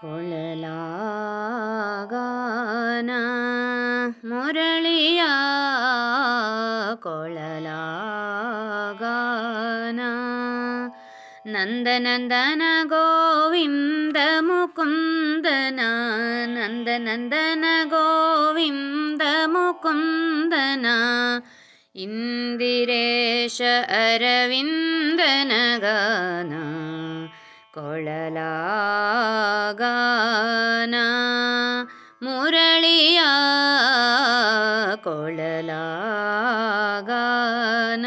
കൊളലാകാന മുരളിയ കൊളലാകാന നന്ദനന്ദന ഗോവിന്ദ മുകുന്ദന നന്ദനന്ദന ഗോവിന്ദ മുകുന്ദന ഇന്ദിരേശ അരവിന്ദന ഗാന. ಕೊಳಲಾಗಾನ ಮುರಳಿಯ ಕೊಳಲಾಗಾನ.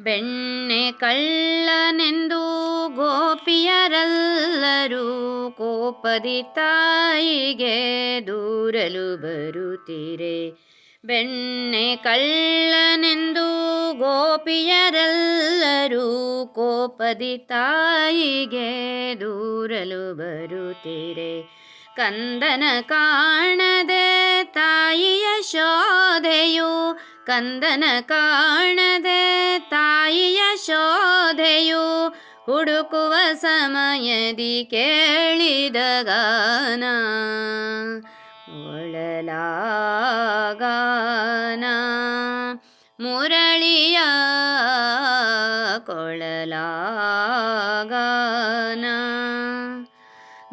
ಬೆಣ್ಣೆ ಕಳ್ಳನೆಂದು ಗೋಪಿಯರಲ್ಲರೂ ಕೋಪದಿ ತಾಯಿಗೆ ದೂರಲು ಬರುತ್ತೀರೆ? ಬೆಣ್ಣೆ ಕಳ್ಳನೆಂದು ಗೋಪಿಯರೆಲ್ಲರೂ ಕೋಪದಿ ತಾಯಿಗೆ ದೂರಲು ಬರುತ್ತೀರೆ. ಕಂದನ ಕಾಣದೆ ತಾಯಿಯ ಶೋಧೆಯು, ಕಂದನ ಕಾಣದೆ ತಾಯಿಯ ಶೋಧೆಯು, ಹುಡುಕುವ ಸಮಯದಿ ಕೇಳಿದ ಗಾನ ಒಳಲಾಗಾನ ಮುರಳಿಯ ಕೊಳಲಾಗನ.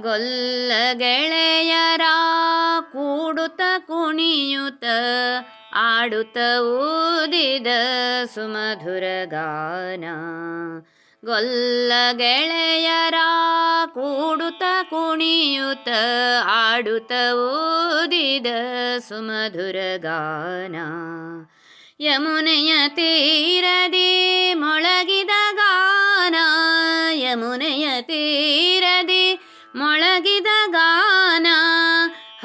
ಗೊಲ್ಲ ಗೆಳೆಯರ ಕೂಡುತ್ತ ಕುಣಿಯುತ್ತ ಆಡುತ್ತ ಊದಿದ ಸುಮಧುರ ಗಾನ. ಗೊಲ್ಲ ಗೆಳೆಯರ ಕೂಡುತ್ತ ಕುಣಿಯುತ್ತ ಆಡುತ್ತ ಊದಿದ ಸುಮಧುರ ಗಾನ. ಯಮುನೆಯ ತೀರದಿ ಮೊಳಗಿದ ಗಾನ, ಯಮುನೆಯ ತೀರದಿ ಮೊಳಗಿದ ಗಾನ,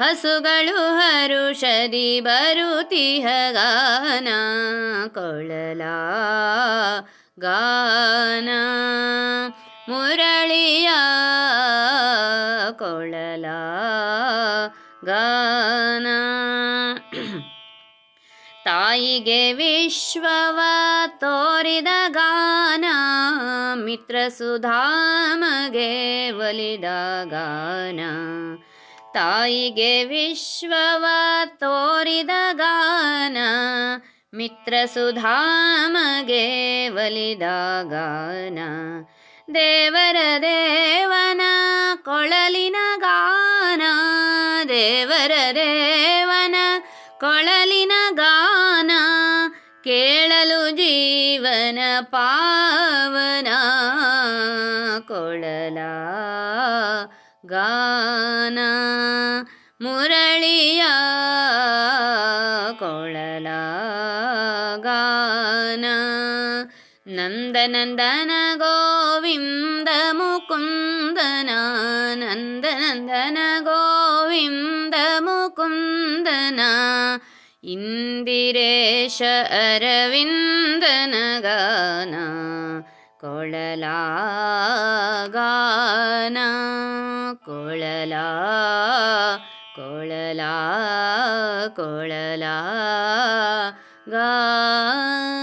ಹಸುಗಳು ಹರುಷದಿ ಬರುತಿಹ ಗಾನ, ಕೊಳಲ ಗಾನ, ಮುರಳಿಯ ಕೊಳಲ ಗಾನ. ತಾಯಿಗೆ ವಿಶ್ವವ ತೋರಿದ ಗಾನ, ಮಿತ್ರ ಸುಧಾಮಗೆ ಒಲಿದ ಗಾನ. ತಾಯಿಗೆ ವಿಶ್ವವ ತೋರಿದ ಗಾನ, ಮಿತ್ರ ಸುಧಾಮಗೆ ಒಲಿದ ಗಾನ. ದೇವರ ದೇವನ ಕೊಳಲಿನ ಗಾನ, ದೇವರ ದೇವನ ಕೊಳಲಿನ ಜೀವನ ಪಾವನ ಕೊಳಲ ಗಾನ ಮುರಳಿಯ ಕೊಳಲ ಗಾನ ನಂದನಂದನ ಗೋವಿಂದ ಮುಕುಂದನ ನಂದನಂದನ ಗೋವಿಂದ ಇಂದಿರೇಶ ಅರವಿಂದನ ಗಾನ ಕೊಳಲ ಗಾನ ಕೊಳಲ ಕೊಳಲ ಕೊಳಲ ಗಾನ